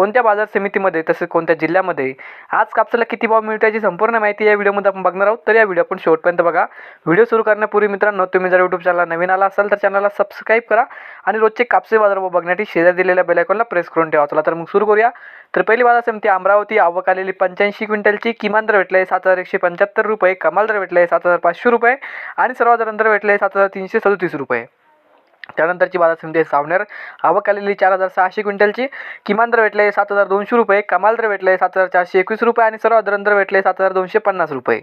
कोणत्या बाजार समितीमध्ये तसेच कोणत्या जिल्ह्यामध्ये आज कापसाला किती भाव मिळतो याची संपूर्ण माहिती या व्हिडिओमध्ये आपण बघणार आहोत. तर या व्हिडिओ आपण शेवटपर्यंत बघा. व्हिडिओ सुरू करण्यापूर्वी मित्रांनो तुम्ही जर यूट्यूब चॅनलला नवीन आला असाल तर चॅनलला सबस्क्राईब करा आणि रोजचे कापसे बाजार बघण्यासाठी शेजारी दिलेल्या बेलायकॉनला प्रेस करून ठेवा. चला तर मग सुरू करूया. तर पहिली बाजार समिती अमरावती आवक आलेली पंच्याऐंशी क्विंटलची किमान दर भेटले सात हजार एकशे पंच्याहत्तर रुपये कमाल दर भेटले सात हजार पाचशे रुपये आणि सर्वात दर भेटले सात हजार तीनशे सदतीस रुपये. त्यानंतरची बाजार समिती आहे सावनेर. आवक आलेली चार हजार सहाशे क्विंटलची. किमान दर भेटले सात हजार दोनशे रुपये. कमाल दर भेटले सात हजार चारशे एकवीस रुपये आणि सर्व दर भेटले सात हजार दोनशे पन्नास रुपये.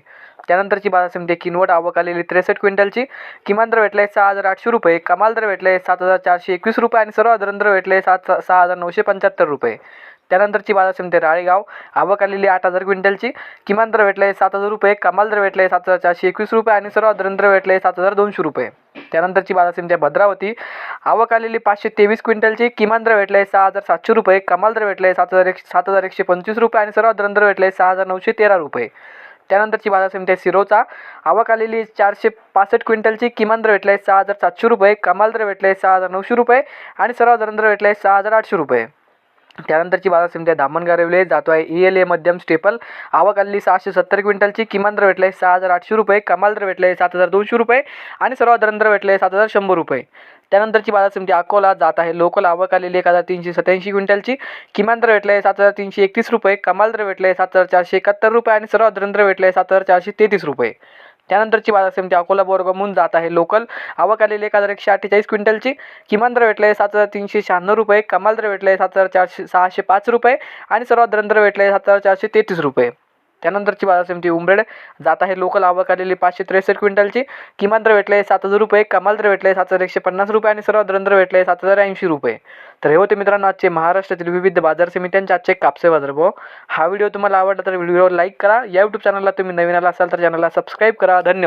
त्यानंतरची बाजार समिती आहे किनवट. आवक आलेली त्रेसष्ट क्विंटलची. किमान दर भेटले सहा हजार आठशे रुपये. कमाल दर भेटले सात हजार चारशे एकवीस रुपये आणि सर्व दर भेटले सात सहा हजार नऊशे पंच्याहत्तर रुपये. त्यानंतरची बाजार समिती राळेगाव. आवक आलेली आठ हजार क्विंटलची. किमान दर भेटले सात हजार रुपये. कमाल दर भेटले सात हजार चारशे एकवीस रुपये आणि सर्व दर भेटले सात हजार दोनशे रुपये. त्यानंतरची बाजार समिती आहे भद्रावती आवक आलेली पाचशे तेवीस क्विंटलची किमान दर भेटले सहा हजार सातशे रुपये कमाल दर भेटले सात हजार एक सात हजार एकशे पंचवीस रुपये आणि सर्वात दर भेटले सहा हजार नऊशे तेरा रुपये. त्यानंतरची बाजार समिती आहे सिरोचा. आवक आलेली चारशे पासष्ट क्विंटलची किमान दर भेटले सहा हजार सातशे रुपये कमाल दर भेटले सहा हजार नऊशे रुपये आणि सर्वात दर आहे सहा हजार आठशे रुपये. त्यानंतरची बाजार समिती आहे धामणगाव रेल्वे जातो आहे ई एल ए मध्यम स्टेपल आवक आलेली सहाशे सत्तर क्विंटलची किमान दर आहे सहा हजार आठशे रुपये कमाल दर भेटले सात हजार दोनशे रुपये आणि सर्वात दर भेटले सात हजार शंभर रुपये. त्यानंतरची बाजार समिती अकोला जात आहे. लोकल आवक आलेली एक हजार तीनशे सत्याऐंशी क्विंटलची किमान दर भेटले सात हजार तीनशे एकतीस रुपये कमाल दर भेटले सात हजार चारशे एकाहत्तर रुपये आणि सर्वात दर भेटले सात हजार चारशे तेहतीस रुपये. त्यानंतरची बाजार समिती अकोला बोरगमून जात आहे. लोकल आवक आलेली एक हजार एकशे अठ्ठेचाळीस क्विंटलची. किमान दर भेटले सात हजार तीनशे शहाण्णव रुपये. कमाल दर भेटले सात हजार चारशे सहाशे पाच रुपये. आणि सर्वात दर भेटले सात हजार चारशे तेहतीस रुपये. त्यानंतरची बाजार समिती उंबरेड जात आहे लोकल आवक आलेली पाचशे त्रेसष्ट क्विंटलची. किमान दर भेटले सात हजार रुपये कमाल दर भेटले सात हजार एकशे पन्नास रुपये आणि सर्वात दर भेटले सात हजार ऐंशी रुपये. तर हे होते मित्रांनो आजचे महाराष्ट्रातील विविध बाजार समित्यांचे आजचे कापसे बाजार भाव हा व्हिडिओ तुम्हाला आवडला तर व्हिडिओ लाईक करा. या यूट्यूब चॅनलला तुम्ही नवीन आला असाल तर चॅनलला सबस्क्राईब करा. धन्यवाद.